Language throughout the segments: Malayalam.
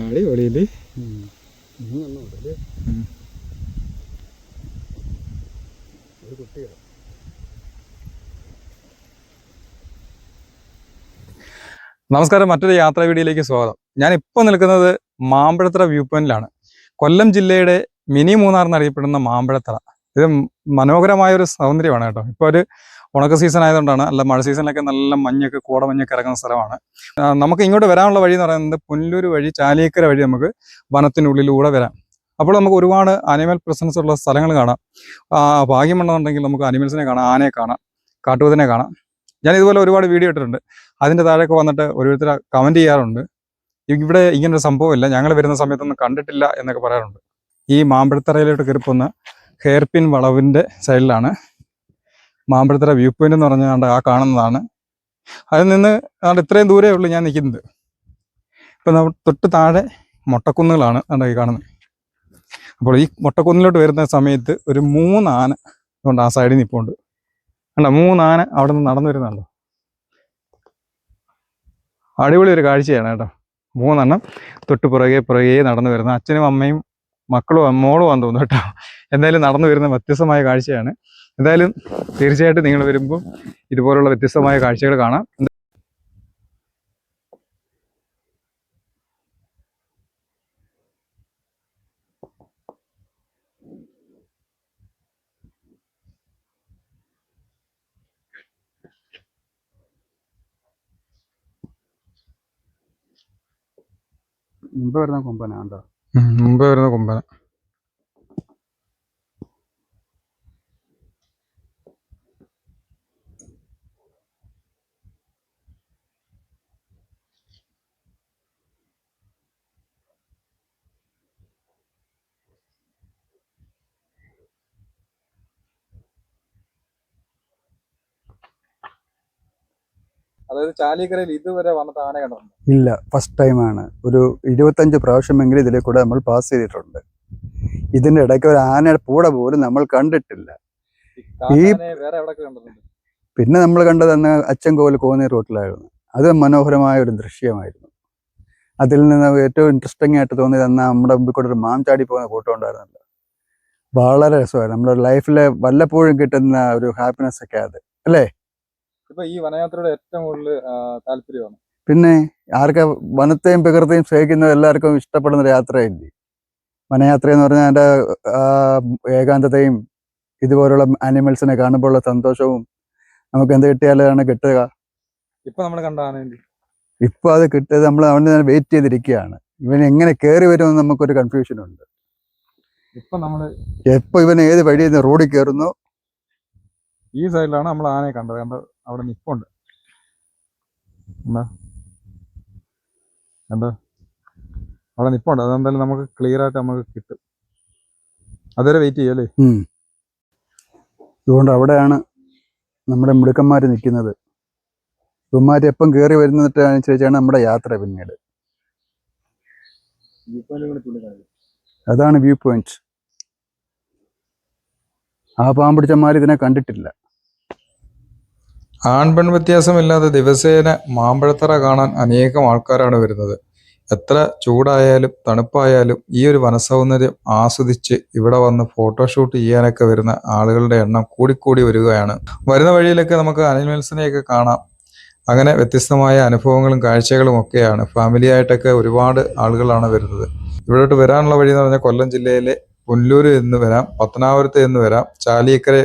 അടിപൊളിയില്ലേ. ഒരു കുട്ടിയാണ് നമസ്കാരം മറ്റൊരു യാത്രാ വീഡിയോയിലേക്ക് സ്വാഗതം. ഞാൻ ഇപ്പോൾ നിൽക്കുന്നത് മാമ്പഴത്തറ വ്യൂ പോയിന്റിലാണ്. കൊല്ലം ജില്ലയുടെ മിനി മൂന്നാർ എന്നറിയപ്പെടുന്ന മാമ്പഴത്തറ. ഇത് മനോഹരമായ ഒരു സൗന്ദര്യമാണ് കേട്ടോ. ഇപ്പോൾ ഒരു ഉണക്ക സീസൺ ആയതുകൊണ്ടാണ്. അല്ല മഴ സീസണിലൊക്കെ നല്ല മഞ്ഞൊക്കെ കോടമഞ്ഞൊക്കെ ഇറങ്ങുന്ന സ്ഥലമാണ്. നമുക്ക് ഇങ്ങോട്ട് വരാനുള്ള വഴി എന്ന് പറയുന്നത് പുല്ലൂർ വഴി ചാലിയക്കര വഴി നമുക്ക് വനത്തിനുള്ളിലൂടെ വരാം. അപ്പോൾ നമുക്ക് ഒരുപാട് അനിമൽ പ്രസൻസ് ഉള്ള സ്ഥലങ്ങൾ കാണാം. ഭാഗ്യമുണ്ടെന്നുണ്ടെങ്കിൽ നമുക്ക് അനിമൽസിനെ കാണാം ആനയെ കാണാം കാട്ടുപോത്തിനെ കാണാം. ഞാൻ ഇതുപോലെ ഒരുപാട് വീഡിയോ ഇട്ടിട്ടുണ്ട്. അതിന്റെ താഴെയൊക്കെ വന്നിട്ട് ഓരോരുത്തർ കമന്റ് ചെയ്യാറുണ്ട്. ഇവിടെ ഇങ്ങനൊരു സംഭവമില്ല. ഞങ്ങൾ വരുന്ന സമയത്തൊന്നും കണ്ടിട്ടില്ല എന്നൊക്കെ പറയാറുണ്ട്. ഈ മാമ്പഴത്തറയിലോട്ട് കയറിപ്പോന്ന ഹെയർപിൻ വളവിന്റെ സൈഡിലാണ് മാമ്പഴത്തറ വ്യൂ പോയിന്റ് എന്ന് പറഞ്ഞാണ്ട് ആ കാണുന്നതാണ്. അതിൽ നിന്ന് അവിടെ ഇത്രയും ദൂരേ ഉള്ളൂ ഞാൻ നിൽക്കുന്നത്. ഇപ്പം നമ്മൾ തൊട്ട് താഴെ മൊട്ടക്കുന്നുകളാണ് ഈ കാണുന്നത്. അപ്പോൾ ഈ മൊട്ടക്കുന്നിലോട്ട് വരുന്ന സമയത്ത് ഒരു മൂന്ന് ആന ഉണ്ട് ആ സൈഡിൽ നിൽപ്പുണ്ട് കണ്ട? മൂന്ന് ആന അവിടെ നിന്ന് നടന്നു വരുന്നുണ്ടോ? അടിപൊളി ഒരു കാഴ്ചയാണ് കേട്ടോ. മൂന്നെണ്ണം തൊട്ട് പുറകെ പുറകെ നടന്നു വരുന്നത് അച്ഛനും അമ്മയും മക്കളും മോളും ആണെന്ന് തോന്നുന്നു കേട്ടോ. എന്തായാലും നടന്നു വരുന്ന വ്യത്യസ്തമായ കാഴ്ചയാണ്. എന്തായാലും തീർച്ചയായിട്ടും നിങ്ങൾ വരുമ്പോൾ ഇതുപോലുള്ള വ്യത്യസ്തമായ കാഴ്ചകൾ കാണാം. മുമ്പ് വരുന്ന കൊമ്പനാണ്ടോ ഉം, മുമ്പ് വരുന്ന കൊമ്പന. അതായത് ചാലിക്കരയിൽ ഇതുവരെ വന്നിട്ട് ആന കണ്ടിട്ടുണ്ട്? ഇല്ല ഫസ്റ്റ് ടൈമാണ് ഒരു ഇരുപത്തഞ്ച് പ്രാവശ്യമെങ്കിലും ഇതിലെ കൂടെ നമ്മൾ പാസ് ചെയ്തിട്ടുണ്ട്. ഇതിന്റെ ഇടയ്ക്ക് ഒരു ആനയുടെ പൂട പോലും നമ്മൾ കണ്ടിട്ടില്ല. ഈ- വേറെ എവിടെയൊക്കെ കണ്ടിട്ടുണ്ട്? പിന്നെ നമ്മൾ കണ്ടത് അന്ന് അച്ചൻകോവിൽ കോന്നി റോട്ടിലായിരുന്നു. അത് മനോഹരമായ ഒരു ദൃശ്യമായിരുന്നു. അതിൽ നിന്ന് ഏറ്റവും ഇൻട്രസ്റ്റിംഗ് ആയിട്ട് തോന്നിയത് അന്ന് നമ്മുടെ മുമ്പിൽ കൂടെ ഒരു മാം ചാടി പോകുന്ന കൂട്ടം ഉണ്ടായിരുന്നല്ലോ. വളരെ രസമായിരുന്നു. നമ്മുടെ ലൈഫിലെ വല്ലപ്പോഴും കിട്ടുന്ന ഒരു ഹാപ്പിനെസ് ഒക്കെ അത്. ഇപ്പൊ ഈ വനയാത്രയുടെ ഏറ്റവും കൂടുതൽ താല്പര്യമാണ്. പിന്നെ ആർക്കാ വനത്തെയും പ്രകൃതിയും സ്നേഹിക്കുന്ന എല്ലാവർക്കും ഇഷ്ടപ്പെടുന്ന ഒരു യാത്രയല്ലേ വനയാത്ര എന്ന് പറഞ്ഞാൽ എന്റെ ഏകാന്തതയും ഇതുപോലുള്ള ആനിമൽസിനെ കാണുമ്പോഴുള്ള സന്തോഷവും നമുക്ക് എന്ത് കിട്ടിയാലാണ് കിട്ടുക. ഇപ്പൊ നമ്മൾ കണ്ടാണ് ഇപ്പൊ അത് കിട്ടിയത് നമ്മൾ അവന് വെയിറ്റ് ചെയ്തിരിക്കുകയാണ്. ഇവൻ എങ്ങനെ കയറി വരുമെന്ന് നമുക്കൊരു കൺഫ്യൂഷൻ ഉണ്ട്. ഇപ്പൊ നമ്മൾ എപ്പോ ഇവൻ ഏത് വഴിയിൽ നിന്ന് റോഡിൽ കയറുന്നു ഈ സൈഡിലാണ് നമ്മൾ ആനയെ കണ്ടത്. കണ്ട അവിടെ നിപ്പുണ്ട്. എന്താ? എന്താ? അവിടെ നിപ്പുണ്ട്. അതെന്തായാലും നമുക്ക് ക്ലിയർ ആയിട്ട് നമുക്ക് കിട്ടും. അതുവരെ വെയിറ്റ് ചെയ്യല്ലേ അതുകൊണ്ട് അവിടെയാണ് നമ്മുടെ മിടുക്കന്മാർ നിൽക്കുന്നത്. ഇവന്മാർ എപ്പം കയറി വരുന്നിട്ട് അനുസരിച്ചാണ് നമ്മുടെ യാത്ര പിന്നീട്. അതാണ് വ്യൂ പോയിന്റ് ആ പാമ്പിടിച്ചന്മാർ ഇതിനെ കണ്ടിട്ടില്ല. ആൺപെൺ വ്യത്യാസമില്ലാതെ ദിവസേന മാമ്പഴത്തറ കാണാൻ അനേകം ആൾക്കാരാണ് വരുന്നത്. എത്ര ചൂടായാലും തണുപ്പായാലും ഈ ഒരു വനസൗന്ദര്യം ആസ്വദിച്ച് ഇവിടെ വന്ന് ഫോട്ടോഷൂട്ട് ചെയ്യാനൊക്കെ വരുന്ന ആളുകളുടെ എണ്ണം കൂടിക്കൂടി വരികയാണ്. വരുന്ന വഴിയിലൊക്കെ നമുക്ക് അനിമൽസിനെയൊക്കെ കാണാം. അങ്ങനെ വ്യത്യസ്തമായ അനുഭവങ്ങളും കാഴ്ചകളും ഒക്കെയാണ്. ഫാമിലി ആയിട്ടൊക്കെ ഒരുപാട് ആളുകളാണ് വരുന്നത്. ഇവിടോട്ട് വരാനുള്ള വഴി എന്ന് പറഞ്ഞാൽ കൊല്ലം ജില്ലയിലെ പുല്ലൂര് എന്ന് വരാം പത്തനാപുരത്ത് എന്ന് വരാം ചാലിയക്കര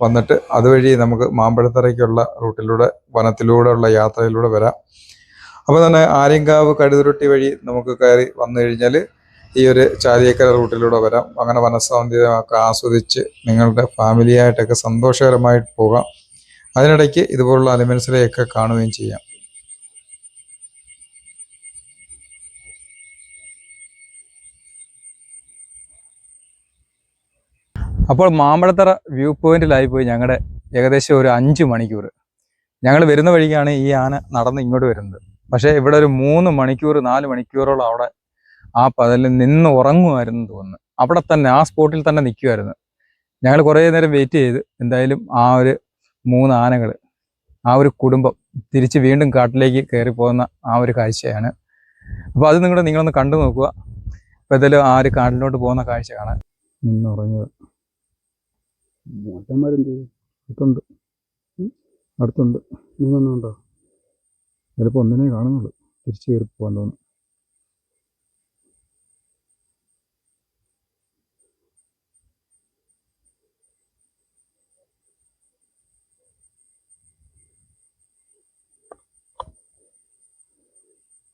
വന്നിട്ട് അതുവഴി നമുക്ക് മാമ്പഴത്തറയ്ക്കുള്ള റൂട്ടിലൂടെ വനത്തിലൂടെ ഉള്ള യാത്രയിലൂടെ വരാം. അപ്പോൾ തന്നെ ആര്യങ്കാവ് കടുതുരുട്ടി വഴി നമുക്ക് കയറി വന്നു കഴിഞ്ഞാൽ ഈ ഒരു ചാലിയേക്കര റൂട്ടിലൂടെ വരാം. അങ്ങനെ വനസൗന്ദര്യമൊക്കെ ആസ്വദിച്ച് നിങ്ങളുടെ ഫാമിലിയായിട്ടൊക്കെ സന്തോഷകരമായിട്ട് പോകാം. അതിനിടയ്ക്ക് ഇതുപോലുള്ള അലിമെൻസിലെയൊക്കെ കാണുകയും ചെയ്യാം. അപ്പോൾ മാമ്പഴത്തറ വ്യൂ പോയിന്റിലായി പോയി ഞങ്ങളുടെ ഏകദേശം ഒരു അഞ്ച് മണിക്കൂർ ഞങ്ങൾ വരുന്ന വഴിക്കാണ് ഈ ആന നടന്ന് ഇങ്ങോട്ട് വരുന്നത്. പക്ഷേ ഇവിടെ ഒരു മൂന്ന് മണിക്കൂർ നാല് മണിക്കൂറോളം അവിടെ ആ പതലിൽ നിന്ന് ഉറങ്ങുമായിരുന്നു തോന്നുന്നു. അവിടെ തന്നെ ആ സ്പോട്ടിൽ തന്നെ നിൽക്കുമായിരുന്നു. ഞങ്ങൾ കുറേ നേരം വെയിറ്റ് ചെയ്ത് എന്തായാലും ആ ഒരു മൂന്ന് ആനകൾ ആ ഒരു കുടുംബം തിരിച്ച് വീണ്ടും കാട്ടിലേക്ക് കയറി പോകുന്ന ആ ഒരു കാഴ്ചയാണ്. അപ്പോൾ അത് നിങ്ങളുടെ നിങ്ങളൊന്ന് കണ്ടു നോക്കുക. അപ്പോൾ ആ ഒരു കാട്ടിലോട്ട് പോകുന്ന കാഴ്ച കാണാൻ. നിന്നുറങ്ങിയത് മോട്ടന്മാരെന്ത് ചെയ്യും? അടുത്തുണ്ട്. അടുത്തുണ്ട്. മൂന്നെണ്ണം ഉണ്ടോ? ചിലപ്പോൾ ഒന്നിനെ കാണുന്നുള്ളൂ. തിരിച്ചു കയറി പോകാൻ തോന്നുന്നു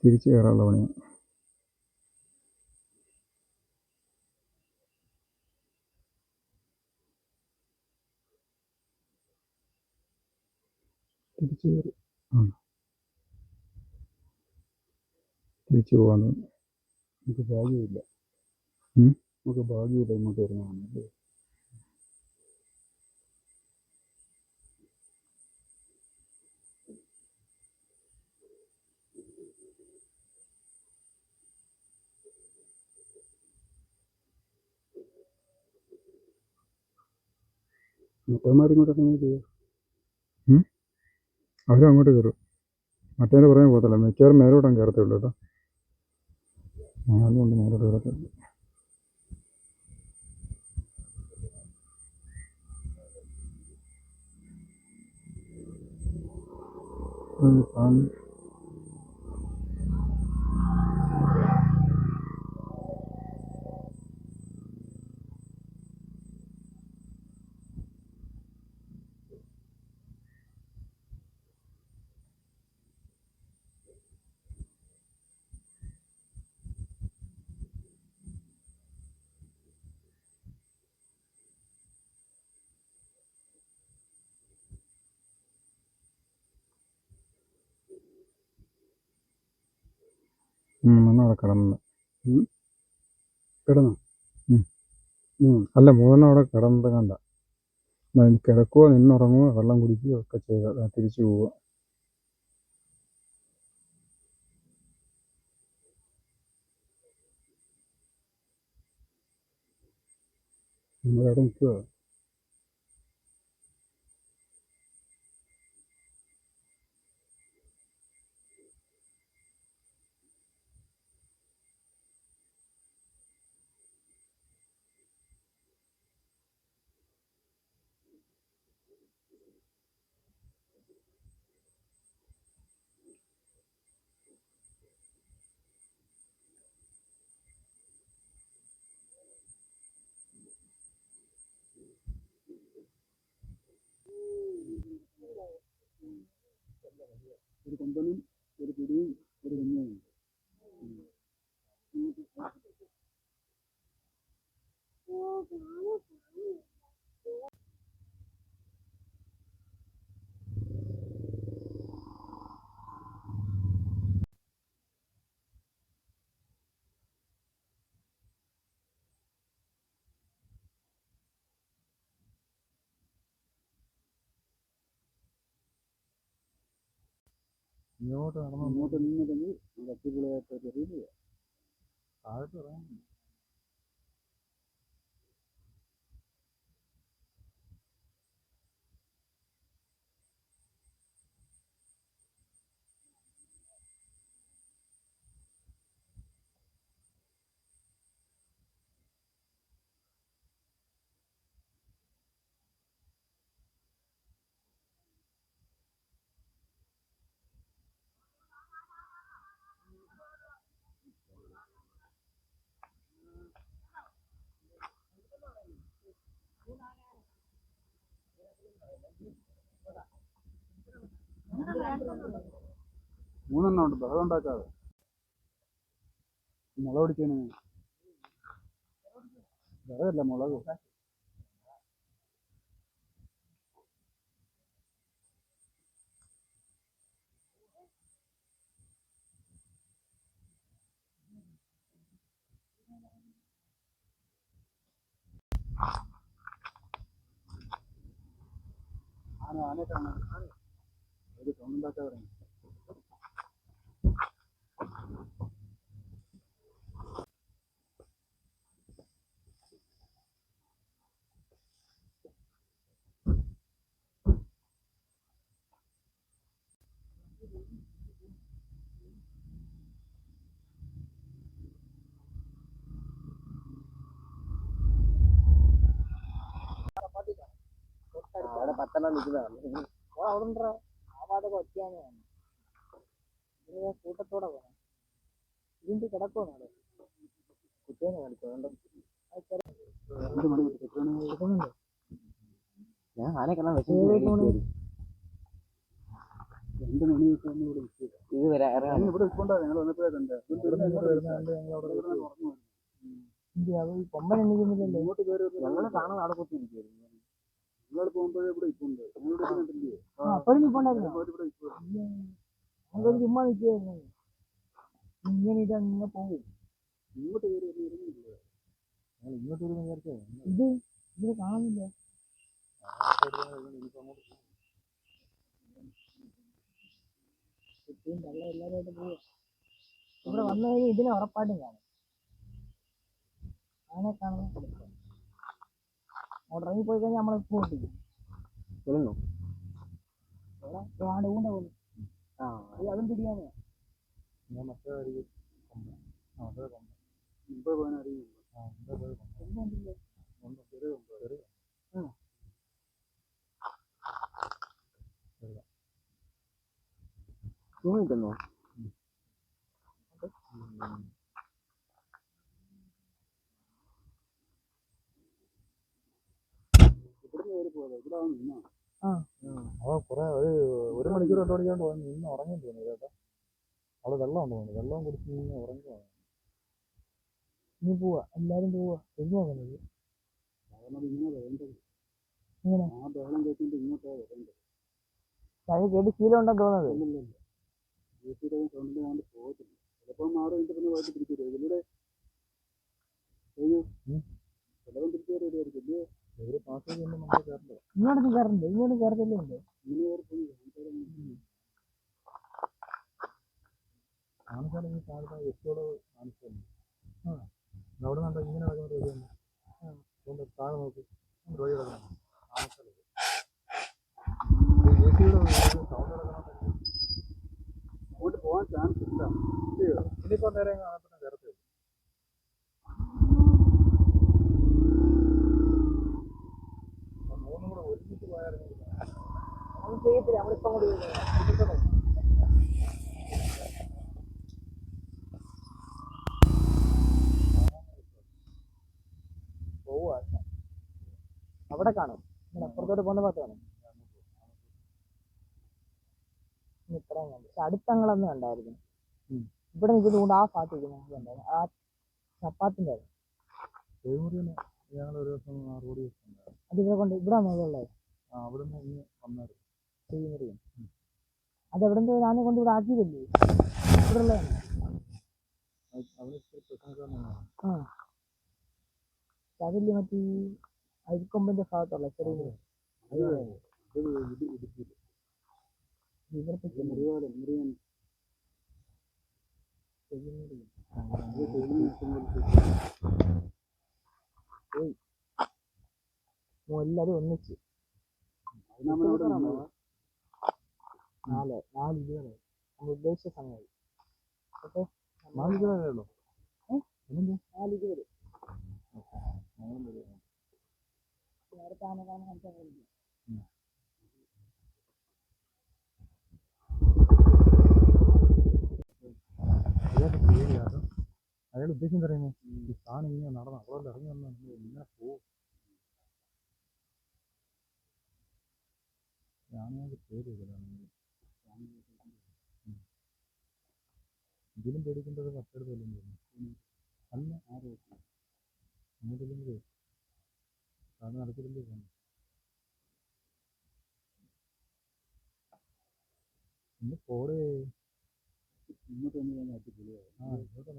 തിരിച്ചു കയറാനുള്ള പണിയാണ് തിരിച്ചു കയറി ആ തിരിച്ചു പോകാൻ നമുക്ക് ഭാഗ്യമില്ല? നമുക്ക് ഭാഗ്യമില്ല ഇങ്ങോട്ട് വരുന്നതാണ് മറ്റന്മാരിങ്ങോട്ടൊക്കെ ചെയ്യും? അവരും അങ്ങോട്ട് കയറും. മറ്റേതിന്റെ പറയാൻ പോകത്തില്ല. മിക്കവാറും മേലോട്ടും കയറത്തേ ഉള്ളൂ കേട്ടോ. അതുകൊണ്ട് മേലോട്ട് കയറത്തില്ല അത് മൂന്നെണ്ണം അവിടെ കിടന്നു? കിടന്നോ. അല്ല മൂന്നെണ്ണം അവിടെ കിടന്നത് കണ്ട. കിടക്കുവോ നിന്നുറങ്ങുവോ വെള്ളം കുടിക്കുകയോ ഒക്കെ ചെയ്ത തിരിച്ചു പോവുക. നമ്മളവിടെ നിൽക്കുക ഒരു കൊമ്പനും ഒരു പിടിയും ഒരു കുഞ്ഞും ഇങ്ങോട്ട് നടന്നു? അങ്ങോട്ട് നിന്നില്ലെങ്കിൽ കത്തിപ്പൊളിയായിട്ട് ചെറിയ താഴോട്ട് ഇറങ്ങാൻ മൂന്നെണ്ണം ഉണ്ട് ബഹളം ഉണ്ടാക്കാതെ മുളക് പിടിച്ചതിന് വിറകല്ല മുളക് ആന ആനയെ കാണാൻ itu tahun ada patah lagi juga, orang orang ആ ഭാഗത്തൊക്കെ ഒറ്റയാണ് ഇതിന് കൂട്ടത്തോടെ പോകണം ഇതിന്റെ കിടക്കുവാണ് അവിടെ. കുട്ടിയെ കാണിച്ചോ ഞാൻ ആനെ കാണാൻ വിശന്ന് രണ്ട് മണി ഇവിടെ നിൽക്കുക. ഇത് വരെ ഇവിടെ ഞങ്ങൾ വന്നപ്പോഴേ കാണാൻ അവിടെ കുത്തിയിരിക്കുന്നു നിങ്ങൾ പോകുമ്പോഴേ ഇവിടെ ഇപ്പുണ്ട് ഞങ്ങൾ കണ്ടില്ലേ അപ്പോഴും നിൽപ്പുണ്ടായിരുന്നു ഇവിടെ ഇപ്പൊ ഞങ്ങൾ ചുമ്മാ നിൽക്കുവായിരുന്നു ഇങ്ങനെ ഇതങ്ങ് പോകും. ഇങ്ങോട്ട് കയറി ഇങ്ങോട്ട് വരുന്ന നേരത്തെ ഇത് ഇതിന് കാണുന്നില്ല. കുട്ടിയും തള്ള എല്ലാവരുമായിട്ട് പോവുക ഇവിടെ വന്നു കഴിഞ്ഞാൽ ഇതിനെ ഉറപ്പായിട്ടും കാണും. ആനെ കാണുന്ന ഇറങ്ങി പോയി കഴിഞ്ഞാൽ നമ്മളെ പോകുന്നു അതും പിടിയാനോ ഞാൻ മറ്റേ കാര്യം മുമ്പേ പോകാൻ അറിയില്ല എന്തുകൊണ്ടില്ല ചെറിയ കൊമ്പ്, ചെറിയ തൂങ്ങിട്ടുന്നോ ഇവിടെ കയറി പോകാം ഇവിടെ വന്ന് നിന്നാ അവ കുറെ ഒരു ഒരു മണിക്കൂർ രണ്ട് മണിക്കൂർ വന്ന് നിന്ന് ഉറങ്ങി തോന്നി ചേട്ടാ അവൾ വെള്ളം ഉണ്ട് തോന്നി വെള്ളം കുടിച്ച് നിന്ന് ഉറങ്ങുക ഇനി പോവാ. എല്ലാരും പോവാ. ഇങ്ങോട്ടാ വരേണ്ടത്. അത് കേട്ട് ശീലം ഉണ്ടെന്ന് തോന്നുന്നത് ചിലപ്പോ മാറി പിന്നെ വൈകിട്ട് തിരിച്ചു ഇതിലൂടെ ചിലവൻ തിരിച്ചു വരുമായിരിക്കും നമുക്ക് കയറണ്ടോ ഇങ്ങോട്ട് കയറത്തില്ലേ ഉണ്ട് പോയി ഈ താഴത്തെ എത്തോട് കാണിച്ചു ആ. അവിടെ നിന്നുണ്ടോ ഇങ്ങനെ നടക്കുന്ന അതുകൊണ്ട് താഴെ നോക്കി. റോഡ് കിടക്കണം കാണിച്ചാലത് എ സിയുടെ സൗണ്ട് കിടക്കണം അങ്ങോട്ട് പോകാൻ ചാൻസ് ഇല്ല ഇനിയിപ്പോൾ നേരെ കാണപ്പെടുന്ന കയറത്തേ മൂന്നും കൂടെ ഒരുമിച്ച് പോയായിരുന്നു അത് ചെയ്യത്തില്ല നമ്മളിപ്പം കൂടി പോവാ അവിടെ കാണും. അപ്പുറത്തോട്ട് പോകുന്ന ഭാഗത്ത് കാണും. ഇത്രയും കണ്ടു പക്ഷെ അടുത്തങ്ങളൊന്നും കണ്ടായിരുന്നു. ഇവിടെ ഇവിടെ നിൽക്കുന്നതുകൊണ്ട് ആ ഭാഗത്ത് നിൽക്കുന്നത് കണ്ടായിരുന്നു ആ ചപ്പാത്തിന്റെ ഞങ്ങൾ ഒരു ദിവസം അത് ഇവിടെ കൊണ്ട് ഇവിടെ മുകളിലായി. അവിടെ നിന്ന് വന്നായിരുന്നു. ചെയ്യുന്നത് അത് എവിടെ നിന്ന് ഞാനെ കൊണ്ട് ഇവിടെ ആക്കിയതല്ലേ? ഇവിടെ ആ. അതില്ലേ മറ്റേ അരിക്കൊമ്പന്റെ ഭാഗത്തുള്ള ചെറിയ അത്. ഇത്? നാല് നാല് ഇരുപതായി നമ്മൾ ഉദ്ദേശിച്ച സമയമായി. ഓക്കെ? നാല് രൂപയല്ലോ നാല് ഇരുപത് ആന കാണാൻ സംസാരിക്കും അയാൾ ഉദ്ദേശം പറയുന്നത് ഈ സാധനം ഇങ്ങനെ നടന്ന അവിടെ ഇറങ്ങി വന്നാൽ നമ്മൾ ഇങ്ങനെ പോകും ഞാനത് പേടിയതാണ് ഇതിലും പേടിക്കേണ്ടത് മറ്റൊരുതല്ലെന്ന് അന്ന് അല്ല ആരോ അങ്ങോട്ടില്ലെങ്കിൽ കാരണം നടക്കില്ലെങ്കിൽ ഇന്ന് പോടേ ഇങ്ങോട്ട് വന്ന് കഴിഞ്ഞാൽ അടിപൊളിയാ ആ ഇങ്ങോട്ട്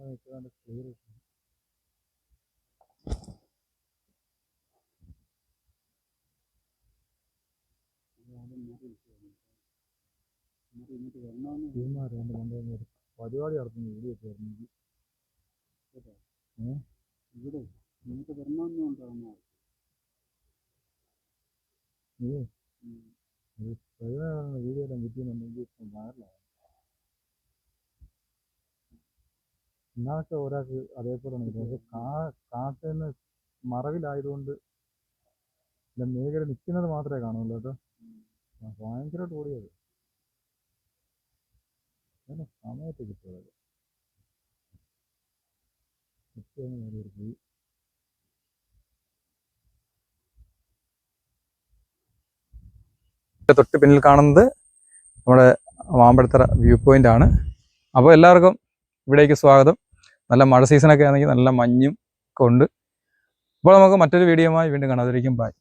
ക്ലിയർ കൊണ്ടുവന്ന് പരിപാടി നടത്തുന്നു വീഡിയോ ആയിരുന്നു ഇവിടെ നിങ്ങൾക്ക് വരണമെന്ന് വീഡിയോ എല്ലാം കിട്ടിയെന്നുണ്ടെങ്കിൽ ഒരാൾക്ക് അതേപോലെ പക്ഷെ കാ നിന്ന് മറവിലായതുകൊണ്ട് മേഖല നിൽക്കുന്നത് മാത്രമേ കാണുള്ളൂ കേട്ടോ. ഭയങ്കരമായിട്ട് ഓടിയത്. സമയത്ത് കിട്ടുന്നത് തൊട്ട് പിന്നിൽ കാണുന്നത് നമ്മുടെ മാമ്പഴത്തറ വ്യൂ പോയിന്റ് ആണ്. അപ്പോൾ എല്ലാവർക്കും ഇവിടേക്ക് സ്വാഗതം. നല്ല മഴ സീസണൊക്കെ ആണെങ്കിൽ നല്ല മഞ്ഞും ഒക്കെ ഉണ്ട്. അപ്പോൾ നമുക്ക് മറ്റൊരു വീഡിയോയുമായി വീണ്ടും കാണാതിരിക്കും ബൈ